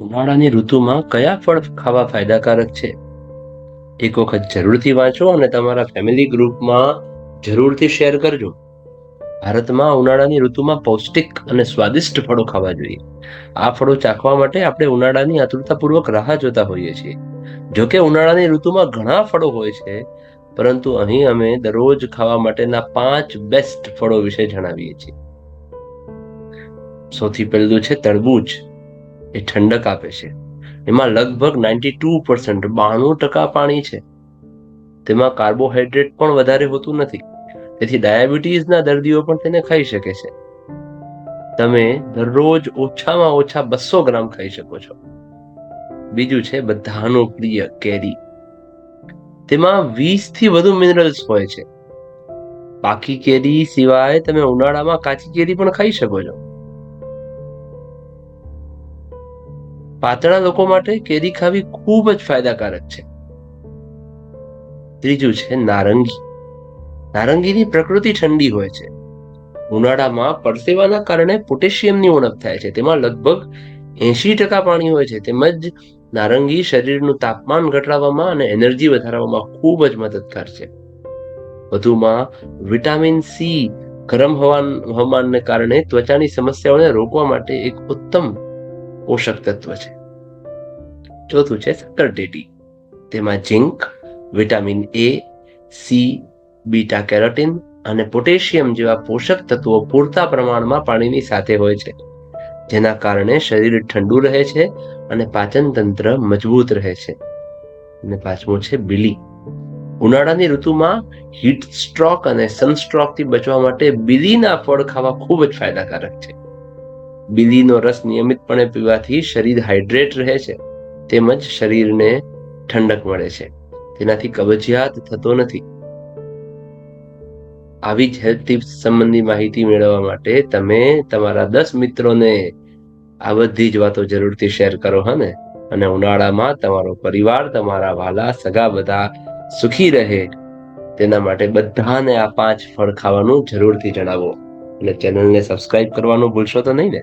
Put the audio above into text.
ઉનાળાની ઋતુમાં કયા ફળ ખાવા ફાયદાકારક છે? એક વખત જરૂરથી વાંચો અને તમારા ફેમિલી ગ્રુપમાં જરૂરથી શેર કરજો. ભારતમાં ઉનાળાની ઋતુમાં પૌષ્ટિક અને સ્વાદિષ્ટ ફળો ખાવા જોઈએ. આ ફળો ચાખવા માટે આપણે ઉનાળાની આતુરતાપૂર્વક રાહ જોતા હોઈએ છીએ. જોકે ઉનાળાની ઋતુમાં ઘણા ફળો હોય છે, પરંતુ અહીં અમે દરરોજ ખાવા માટેના પાંચ બેસ્ટ ફળો વિશે જણાવીએ છીએ. સૌથી પહેલું છે તરબૂચ. એ ઠંડક આપે છે. એમાં લગભગ નાઇન્ટી ટુ પર્સન્ટ બાણું ટકા પાણી છે. તેમાં કાર્બોહાઈડ્રેટ પણ વધારે હોતું નથી. તેથી ડાયાબિટીસના દર્દીઓ પણ તેને ખાઈ શકે છે. તમે દરરોજ ઓછામાં ઓછા બસો ગ્રામ ખાઈ શકો છો. બીજું છે બધાનું પ્રિય કેરી. તેમાં વીસથી વધુ મિનરલ્સ હોય છે. પાકી કેરી સિવાય તમે ઉનાળામાં કાચી કેરી પણ ખાઈ શકો છો. પાતળા લોકો માટે કેરી ખાવી ખૂબ જ ફાયદાકારક છે. ત્રીજું છે નારંગી. નારંગીની પ્રકૃતિ ઠંડી હોય છે. ઉનાળામાં પરસેવાના કારણે પોટેશિયમની ઉણપ થાય છે. તેમાં લગભગ એંશી ટકા પાણી હોય છે. તેમજ નારંગી શરીરનું તાપમાન ઘટાડવામાં અને એનર્જી વધારવામાં ખૂબ જ મદદગાર છે. વધુમાં વિટામિન સી ગરમ હવામાનને કારણે ત્વચાની સમસ્યાઓને રોકવા માટે એક ઉત્તમ પોષક તત્વ છે. ચોથું છે સક્કરટેટી તેમાં zinc, vitamin A, C, beta carotene અને પોટેશિયમ જેવા પોષક તત્વો પૂરતા પ્રમાણમાં પાણીની સાથે હોય છે. જેના કારણે શરીર ઠંડુ રહે છે અને પાચન તંત્ર મજબૂત રહે છે. અને પાંચમું છે બિલી. ઉનાળાની ઋતુમાં હીટ સ્ટ્રોક અને સનસ્ટ્રોકથી બચવા માટે બિલીના ફળ ખાવા ખૂબ જ ફાયદાકારક છે. બિલીનો રસ નિયમિતપણે પીવાથી શરીર હાઇડ્રેટ રહે છે, તેમજ શરીરને ઠંડક મળે છે. તેનાથી કબજિયાત થતો નથી. આવી જ હેલ્થ ટિપ્સ સંબંધી માહિતી મેળવવા માટે તમે તમારા દસ મિત્રોને આ બધી જ વાતો જરૂરથી શેર કરો હને અને ઉનાળામાં તમારો પરિવાર, તમારા વાલા, સગા બધા સુખી રહે. તેના માટે બધાને આ પાંચ ફળ ખાવાનું જરૂરથી જણાવો. અને ચેનલને સબસ્ક્રાઇબ કરવાનું ભૂલશો તો નહીં ને?